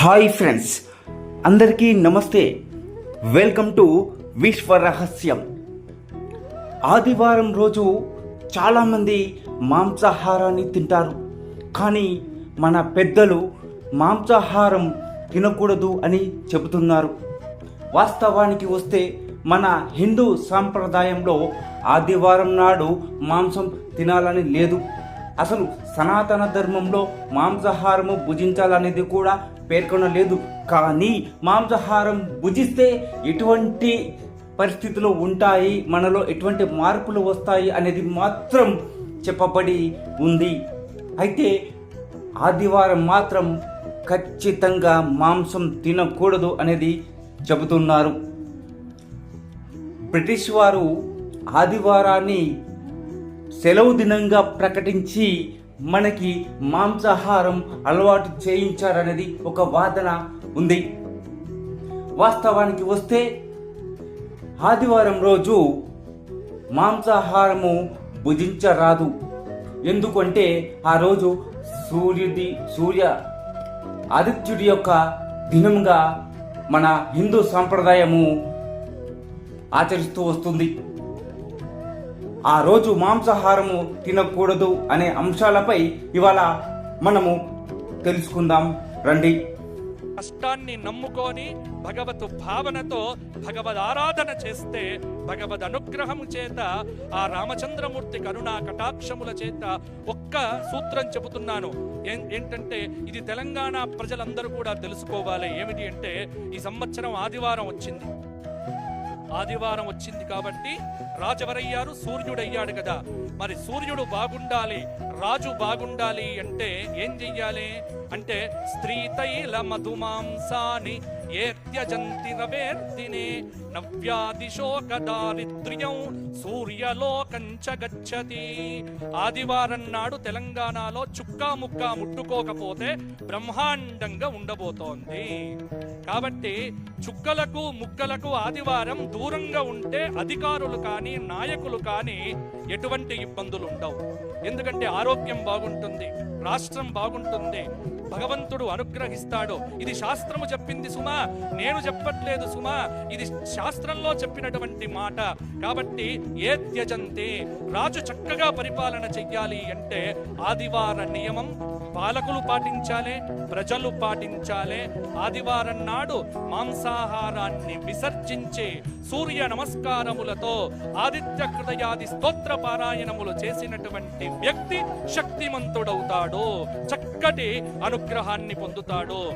Hi friends అందరికీ నమస్తే. Welcome to విశ్వ రహస్యం. ఆదివారం రోజు చాలామంది మాంసాహారాన్ని తింటారు. కానీ మన పెద్దలు మాంసాహారం తినకూడదు అని చెబుతున్నారు. వాస్తవానికి వస్తే మన హిందూ సాంప్రదాయంలో ఆదివారం నాడు మాంసం తినాలని లేదు. అసలు సనాతన ధర్మంలో మాంసాహారము భుజించాలనేది కూడా పేర్కొనలేదు కానీ మాంసాహారం భుజిస్తే ఎటువంటి పరిస్థితులు ఉంటాయి? మనలో ఎటువంటి మార్పులు వస్తాయి? అనేది మాత్రం చెప్పబడి ఉంది. అయితే ఆదివారం మాత్రం ఖచ్చితంగా మాంసం తినకూడదు అనేది చెబుతున్నారు. బ్రిటిష్ వారు ఆదివారాన్ని సెలవు దినంగా ప్రకటించి మనకి మాంసాహారం అలవాటు చేయించారనేది ఒక వాదన ఉంది. వాస్తవానికి వస్తే ఆదివారం రోజు మాంసాహారము భుజించరాదు. ఎందుకంటే ఆ రోజు సూర్యుడి సూర్య ఆదిత్యుడి యొక్క దినంగా మన హిందూ సాంప్రదాయము ఆచరిస్తూ వస్తుంది. ఆ రోజు మాంసాహారము తినకూడదు అనే అంశాలపై ఇవాళ మనము తెలుసుకుందాం. రండి. కష్టాన్ని నమ్ముకొని భగవత్ భావనతో భగవద్ ఆరాధన చేస్తే భగవద్ అనుగ్రహము చేత ఆ రామచంద్రమూర్తి కరుణా కటాక్షముల చేత ఒక్క సూత్రం చెబుతున్నాను. ఏం- ఏంటంటే ఇది తెలంగాణ ప్రజలందరూ కూడా తెలుసుకోవాలి. ఏమిటి అంటే ఈ సంవత్సరం ఆదివారం వచ్చింది. ఆదివారం వచ్చింది కాబట్టి రాజవరయ్యారు సూర్యుడయ్యాడు కదా. మరి సూర్యుడు బాగుండాలి రాజు బాగుండాలి అంటే ఏం చెయ్యాలి? అంటే స్త్రీ తైల మధుమాంసాని ఏత్యజంతి త్యజంతి రవేర్దినే నవ్యాదిశోక దారిద్ర్యం సూర్యలోకంచ గచ్చతి. ఆదివారం నాడు తెలంగాణలో చుక్కా ముక్కా ముట్టుకోకపోతే బ్రహ్మాండంగా ఉండబోతోంది. కాబట్టి చుక్కలకు ముక్కలకు ఆదివారం దూరంగా ఉంటే అధికారులు కానీ నాయకులు కానీ ఎటువంటి ఇబ్బందులు ఉండవు. ఎందుకంటే ఆరోగ్యం బాగుంటుంది రాష్ట్రం బాగుంటుంది భగవంతుడు అనుగ్రహిస్తాడు. ఇది శాస్త్రము చెప్పింది సుమా నేను చెప్పట్లేదు సుమా. ఇది శాస్త్రంలో చెప్పినటువంటి మాట. కాబట్టి ఏ త్యజంతే రాజు చక్కగా పరిపాలన చెయ్యాలి అంటే ఆదివార నియమం పాలకులు పాటించాలి ప్రజలు పాటించాలి. ఆదివారం నాడు మాంసాహారాన్ని విసర్జించి సూర్య నమస్కారములతో ఆదిత్య హృదయాది స్తోత్ర పారాయణములు చేసినటువంటి వ్యక్తి శక్తిమంతుడవుతాడు చక్కటి అనుగ్రహాన్ని పొందుతాడు.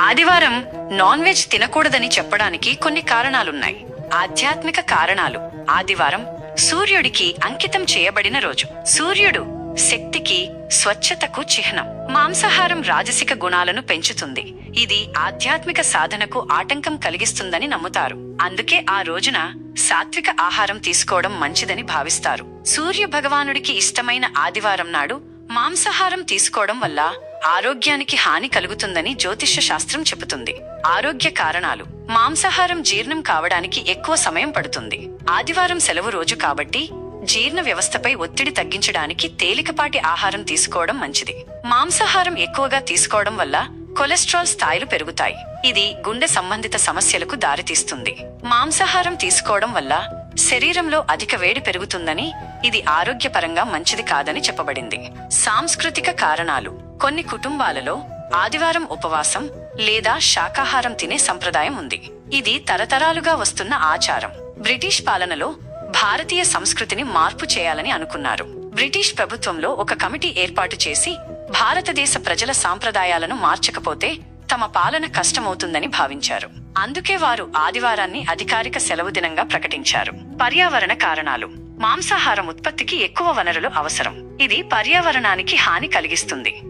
ఆదివారం నాన్ వెజ్ తినకూడదని చెప్పడానికి కొన్ని కారణాలున్నాయి. ఆధ్యాత్మిక కారణాలు. ఆదివారం సూర్యుడికి అంకితం చేయబడిన రోజు. సూర్యుడు శక్తికి స్వచ్ఛతకు చిహ్నం. మాంసాహారం రాజసిక గుణాలను పెంచుతుంది. ఇది ఆధ్యాత్మిక సాధనకు ఆటంకం కలిగిస్తుందని నమ్ముతారు. అందుకే ఆ రోజున సాత్విక ఆహారం తీసుకోవడం మంచిదని భావిస్తారు. సూర్య భగవానుడికి ఇష్టమైన ఆదివారం నాడు మాంసాహారం తీసుకోవడం వల్ల ఆరోగ్యానికి హాని కలుగుతుందని జ్యోతిష్య శాస్త్రం చెబుతుంది. ఆరోగ్య కారణాలు. మాంసాహారం జీర్ణం కావడానికి ఎక్కువ సమయం పడుతుంది. ఆదివారం సెలవు రోజు కాబట్టి జీర్ణ వ్యవస్థపై ఒత్తిడి తగ్గించడానికి తేలికపాటి ఆహారం తీసుకోవడం మంచిది. మాంసాహారం ఎక్కువగా తీసుకోవడం వల్ల కొలెస్ట్రాల్ స్థాయిలు పెరుగుతాయి. ఇది గుండె సంబంధిత సమస్యలకు దారితీస్తుంది. మాంసాహారం తీసుకోవడం వల్ల శరీరంలో అధిక వేడి పెరుగుతుందని ఇది ఆరోగ్యపరంగా మంచిది కాదని చెప్పబడింది. సాంస్కృతిక కారణాలు. కొన్ని కుటుంబాలలో ఆదివారం ఉపవాసం లేదా శాకాహారం తినే సంప్రదాయం ఉంది. ఇది తరతరాలుగా వస్తున్న ఆచారం. బ్రిటిష్ పాలనలో భారతీయ సంస్కృతిని మార్పు చేయాలని అనుకున్నారు. బ్రిటిష్ ప్రభుత్వంలో ఒక కమిటీ ఏర్పాటు చేసి భారతదేశ ప్రజల సాంప్రదాయాలను మార్చకపోతే తమ పాలన కష్టమవుతుందని భావించారు. అందుకే వారు ఆదివారాన్ని అధికారిక సెలవు దినంగా ప్రకటించారు. పర్యావరణ కారణాలు. మాంసాహారం ఉత్పత్తికి ఎక్కువ వనరులు అవసరం. ఇది పర్యావరణానికి హాని కలిగిస్తుంది.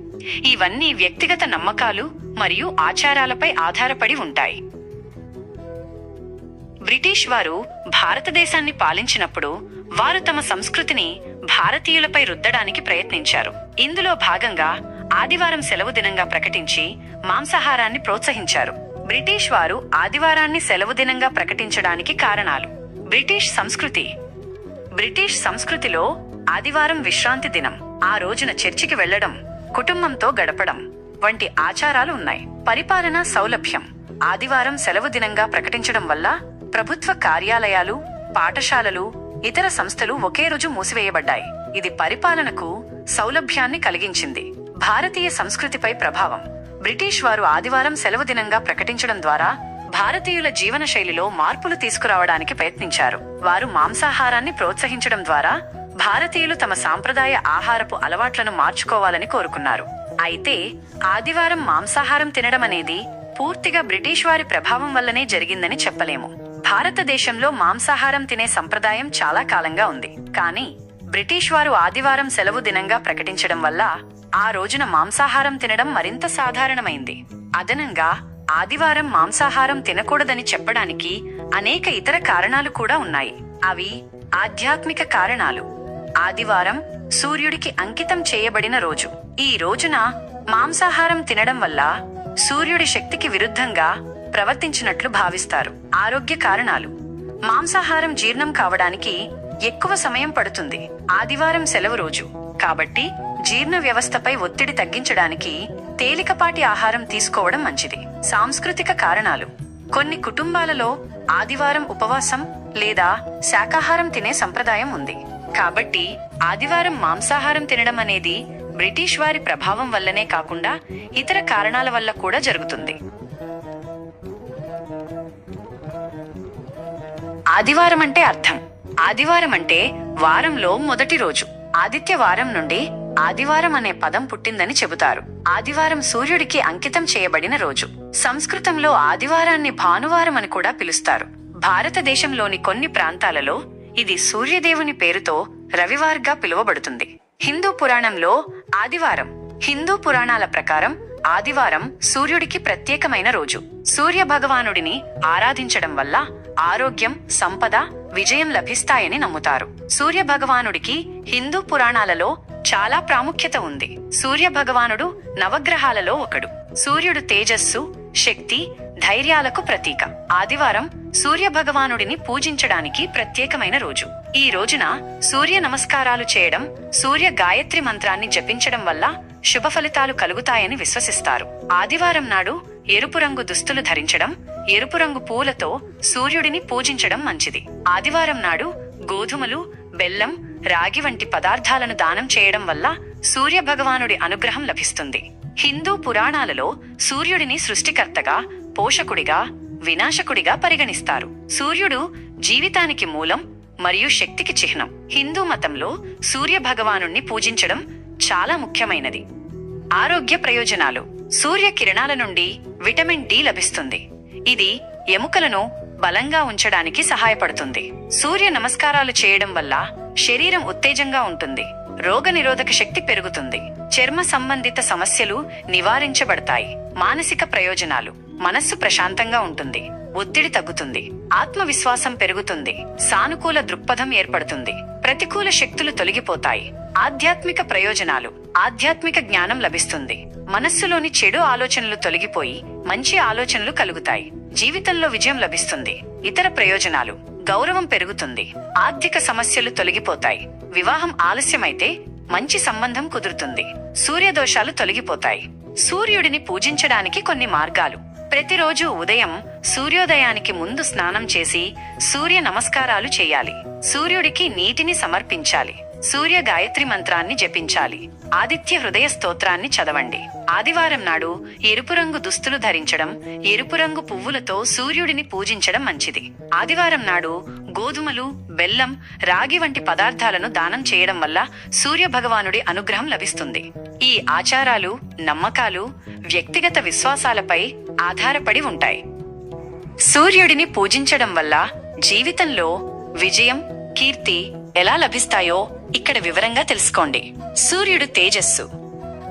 ఇవన్నీ వ్యక్తిగత నమ్మకాలు మరియు ఆచారాలపై ఆధారపడి ఉంటాయి. బ్రిటిష్ వారు భారతదేశాన్ని పాలించినప్పుడు వారు తమ సంస్కృతిని భారతీయులపై రుద్దడానికి ప్రయత్నించారు. ఇందులో భాగంగా ఆదివారం సెలవు దినంగా ప్రకటించి మాంసాహారాన్ని ప్రోత్సహించారు. బ్రిటిష్ వారు ఆదివారాన్ని సెలవు దినంగా ప్రకటించడానికి కారణాలు. బ్రిటిష్ సంస్కృతి. బ్రిటిష్ సంస్కృతిలో ఆదివారం విశ్రాంతి దినం. ఆ రోజున చర్చికి వెళ్ళడం కుటుంబంతో గడపడం వంటి ఆచారాలు ఉన్నాయి. పరిపాలన సౌలభ్యం. ఆదివారం సెలవు దినంగా ప్రకటించడం వల్ల ప్రభుత్వ కార్యాలయాలు పాఠశాలలు ఇతర సంస్థలు ఒకే రోజు మూసివేయబడ్డాయి. ఇది పరిపాలనకు సౌలభ్యాన్ని కలిగించింది. భారతీయ సంస్కృతిపై ప్రభావం. బ్రిటిష్ వారు ఆదివారం సెలవు దినంగా ప్రకటించడం ద్వారా భారతీయుల జీవన శైలిలో మార్పులు తీసుకురావడానికి ప్రయత్నించారు. వారు మాంసాహారాన్ని ప్రోత్సహించడం ద్వారా భారతీయులు తమ సాంప్రదాయ ఆహారపు అలవాట్లను మార్చుకోవాలని కోరుకున్నారు. అయితే ఆదివారం మాంసాహారం తినడం అనేది పూర్తిగా బ్రిటిష్ వారి ప్రభావం వల్లనే జరిగిందని చెప్పలేము. భారతదేశంలో మాంసాహారం తినే సంప్రదాయం చాలా కాలంగా ఉంది. కానీ బ్రిటిష్ వారు ఆదివారం సెలవు దినంగా ప్రకటించడం వల్ల ఆ రోజున మాంసాహారం తినడం మరింత సాధారణమైంది. అదనంగా ఆదివారం మాంసాహారం తినకూడదని చెప్పడానికి అనేక ఇతర కారణాలు కూడా ఉన్నాయి. అవి ఆధ్యాత్మిక కారణాలు. ఆదివారం సూర్యుడికి అంకితం చేయబడిన రోజు. ఈ రోజున మాంసాహారం తినడం వల్ల సూర్యుడి శక్తికి విరుద్ధంగా ప్రవర్తించినట్లు భావిస్తారు. ఆరోగ్య కారణాలు. మాంసాహారం జీర్ణం కావడానికి ఎక్కువ సమయం పడుతుంది. ఆదివారం సెలవు రోజు. కాబట్టి జీర్ణ వ్యవస్థపై ఒత్తిడి తగ్గించడానికి తేలికపాటి ఆహారం తీసుకోవడం మంచిది. సాంస్కృతిక కారణాలు. కొన్ని కుటుంబాలలో ఆదివారం ఉపవాసం లేదా శాకాహారం తినే సంప్రదాయం ఉంది. కాబట్టి ఆదివారం మాంసాహారం తినడం అనేది బ్రిటిష్ వారి ప్రభావం వల్లనే కాకుండా ఇతర కారణాల వల్ల కూడా జరుగుతుంది. ఆదివారం అంటే అర్థం. ఆదివారం అంటే వారంలో మొదటి రోజు. ఆదిత్య వారం నుండి ఆదివారం అనే పదం పుట్టిందని చెబుతారు. ఆదివారం సూర్యుడికి అంకితం చేయబడిన రోజు. సంస్కృతంలో ఆదివారాన్ని భానువారం అని కూడా పిలుస్తారు. భారతదేశంలోని కొన్ని ప్రాంతాలలో ఇది సూర్యదేవుని పేరుతో రవివార్గా పిలువబడుతుంది. హిందూ పురాణంలో ఆదివారం హిందూ పురాణాల ప్రకారం ఆదివారం సూర్యుడికి ప్రత్యేకమైన రోజు. సూర్య భగవానుడిని ఆరాధించడం వల్ల ఆరోగ్యం సంపద విజయం లభిస్తాయని నమ్ముతారు. సూర్య భగవానుడికి హిందూ పురాణాలలో చాలా ప్రాముఖ్యత ఉంది. సూర్య భగవానుడు నవగ్రహాలలో ఒకడు. సూర్యుడు తేజస్సు శక్తి ధైర్యాలకు ప్రతీక. ఆదివారం సూర్య భగవానుడిని పూజించడానికి ప్రత్యేకమైన రోజు. ఈ రోజున సూర్య నమస్కారాలు చేయడం సూర్య గాయత్రి మంత్రాన్ని జపించడం వల్ల శుభ ఫలితాలు కలుగుతాయని విశ్వసిస్తారు. ఆదివారం నాడు ఎరుపు రంగు దుస్తులు ధరించడం ఎరుపు రంగు పూలతో సూర్యుడిని పూజించడం మంచిది. ఆదివారం నాడు గోధుమలు బెల్లం రాగి వంటి పదార్థాలను దానం చేయడం వల్ల సూర్య భగవానుడి అనుగ్రహం లభిస్తుంది. హిందూ పురాణాలలో సూర్యుడిని సృష్టికర్తగా పోషకుడిగా వినాశకుడిగా పరిగణిస్తారు. సూర్యుడు జీవితానికి మూలం మరియు శక్తికి చిహ్నం. హిందూ మతంలో సూర్య భగవానుణ్ణి పూజించడం చాలా ముఖ్యమైనది. ఆరోగ్య ప్రయోజనాలు. సూర్య కిరణాల నుండి విటమిన్ డి లభిస్తుంది. ఇది ఎముకలను బలంగా ఉంచడానికి సహాయపడుతుంది. సూర్య నమస్కారాలు చేయడం వల్ల శరీరం ఉత్తేజంగా ఉంటుంది. రోగ నిరోధక శక్తి పెరుగుతుంది. చర్మ సంబంధిత సమస్యలు నివారించబడతాయి. మానసిక ప్రయోజనాలు మనస్సు ప్రశాంతంగా ఉంటుంది. ఒత్తిడి తగ్గుతుంది. ఆత్మవిశ్వాసం పెరుగుతుంది. సానుకూల దృక్పథం ఏర్పడుతుంది. ప్రతికూల శక్తులు తొలగిపోతాయి. ఆధ్యాత్మిక ప్రయోజనాలు ఆధ్యాత్మిక జ్ఞానం లభిస్తుంది. మనస్సులోని చెడు ఆలోచనలు తొలగిపోయి మంచి ఆలోచనలు కలుగుతాయి. జీవితంలో విజయం లభిస్తుంది. ఇతర ప్రయోజనాలు గౌరవం పెరుగుతుంది. ఆర్థిక సమస్యలు తొలగిపోతాయి. వివాహం ఆలస్యమైతే మంచి సంబంధం కుదురుతుంది. సూర్యదోషాలు తొలగిపోతాయి. సూర్యుడిని పూజించడానికి కొన్ని మార్గాలు. ప్రతిరోజు ఉదయం సూర్యోదయానికి ముందు స్నానం చేసి సూర్య నమస్కారాలు చేయాలి. సూర్యుడికి నీటిని సమర్పించాలి. సూర్య గాయత్రి మంత్రాన్ని జపించాలి. ఆదిత్య హృదయ స్తోత్రాన్ని చదవండి. ఆదివారం నాడు ఎరుపు రంగు దుస్తులు ధరించడం ఎరుపు రంగు పువ్వులతో సూర్యుడిని పూజించడం మంచిది. ఆదివారం నాడు గోధుమలు బెల్లం రాగి వంటి పదార్థాలను దానం చేయడం వల్ల సూర్య భగవానుడి అనుగ్రహం లభిస్తుంది. ఈ ఆచారాలు నమ్మకాలు వ్యక్తిగత విశ్వాసాలపై ఆధారపడి ఉంటాయి. సూర్యుడిని పూజించడం వల్ల జీవితంలో విజయం కీర్తి ఎలా లభిస్తాయో ఇక్కడ వివరంగా తెలుసుకోండి. సూర్యుడు తేజస్సు.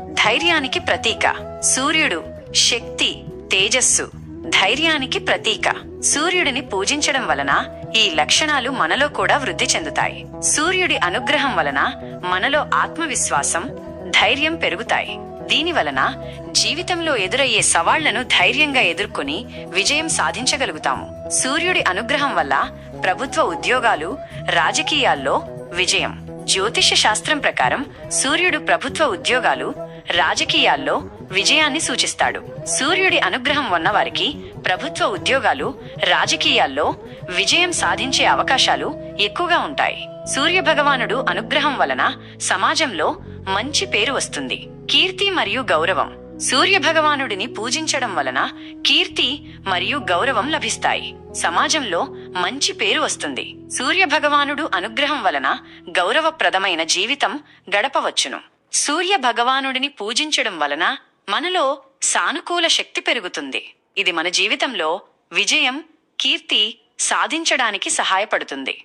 ధైర్యానికి ప్రతీక. సూర్యుడు శక్తి తేజస్సు. ధైర్యానికి ప్రతీక. సూర్యుడిని పూజించడం వలన ఈ లక్షణాలు మనలో కూడా వృద్ధి చెందుతాయి. సూర్యుడి అనుగ్రహం వలన మనలో ఆత్మవిశ్వాసం ధైర్యం పెరుగుతాయి. దీని వలన జీవితంలో ఎదురయ్యే సవాళ్ళను ధైర్యంగా ఎదుర్కొని విజయం సాధించగలుగుతాము. సూర్యుడి అనుగ్రహం వల్ల ప్రభుత్వ ఉద్యోగాలు రాజకీయాల్లో విజయం. జ్యోతిష శాస్త్రం ప్రకారం సూర్యుడు ప్రభుత్వ ఉద్యోగాలు రాజకీయాల్లో విజయాన్ని సూచిస్తాడు. సూర్యుడి అనుగ్రహం ఉన్నవారికి ప్రభుత్వ ఉద్యోగాలు రాజకీయాల్లో విజయం సాధించే అవకాశాలు ఎక్కువగా ఉంటాయి. సూర్య భగవానుడు అనుగ్రహం వలన సమాజంలో మంచి పేరు వస్తుంది. కీర్తి మరియు గౌరవం. సూర్య భగవానుడిని పూజించడం వలన కీర్తి మరియు గౌరవం లభిస్తాయి. సమాజంలో మంచి పేరు వస్తుంది. సూర్య భగవానుడు అనుగ్రహం వలన గౌరవప్రదమైన జీవితం గడపవచ్చును. సూర్య భగవానుడిని పూజించడం వలన మనలో సానుకూల శక్తి పెరుగుతుంది. ఇది మన జీవితంలో విజయం కీర్తి సాధించడానికి సహాయపడుతుంది.